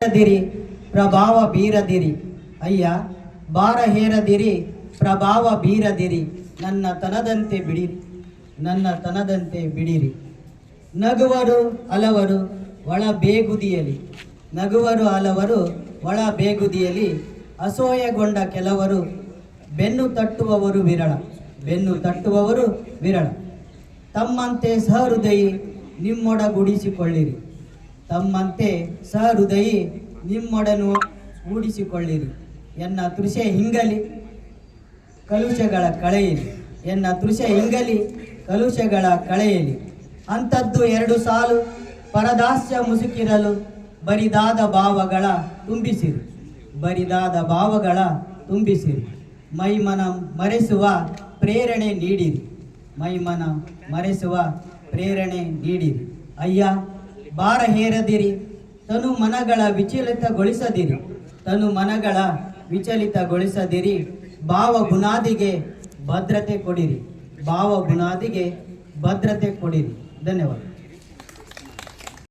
ಹೇರದಿರಿ, ಪ್ರಭಾವ ಬೀರದಿರಿ. ಅಯ್ಯ ಬಾರ ಹೇರದಿರಿ, ಪ್ರಭಾವ ಬೀರದಿರಿ. ನನ್ನ ತನದಂತೆ ಬಿಡಿರಿ ನನ್ನ ತನದಂತೆ ಬಿಡಿರಿ. ನಗುವರು ಹಲವರು ಒಳ ಬೇಗುದಿಯಲಿ, ನಗುವರು ಹಲವರು ಒಳ ಬೇಗುದಿಯಲಿ. ಅಸೂಯೆಗೊಂಡ ಕೆಲವರು ಬೆನ್ನು ತಟ್ಟುವವರು ವಿರಳ, ಬೆನ್ನು ತಟ್ಟುವವರು ವಿರಳ. ತಮ್ಮಂತೆ ಸಹೃದಯಿ ನಿಮ್ಮೊಡಗೂಡಿಸಿಕೊಳ್ಳಿರಿ. ತಮ್ಮಂತೆ ಸಹೃದಯಿ ನಿಮ್ಮೊಡನು ಕೂಡಿಸಿಕೊಳ್ಳಿರಿ. ಎನ್ನ ತೃಷೆ ಹಿಂಗಲಿ, ಕಲುಷಗಳ ಕಳೆಯಿರಿ. ಎನ್ನ ತೃಷೆ ಹಿಂಗಲಿ, ಕಲುಷಗಳ ಕಳೆಯಲಿ ಅಂಥದ್ದು ಎರಡು ಸಾಲು ಪರದಾಸ್ಯ ಮುಸುಕಿರಲು ಬರಿದಾದ ಭಾವಗಳ ತುಂಬಿಸಿರು. ಬರಿದಾದ ಭಾವಗಳ ತುಂಬಿಸಿರು. ಮೈಮನ ಮರೆಸುವ ಪ್ರೇರಣೆ ನೀಡಿರಿ. ಮೈಮನ ಮರೆಸುವ ಪ್ರೇರಣೆ ನೀಡಿರಿ. ಅಯ್ಯ ಭಾರ ಹೇರದಿರಿ, ತನು ಮನಗಳ ವಿಚಲಿತಗೊಳಿಸದಿರಿ. ತನು ಮನಗಳ ವಿಚಲಿತಗೊಳಿಸದಿರಿ, ಭಾವ ಗುಣಾದಿಗೆ ಭದ್ರತೆ ಕೊಡಿರಿ. ಭಾವ ಗುಣಾದಿಗೆ ಭದ್ರತೆ ಕೊಡಿರಿ. ಧನ್ಯವಾದ.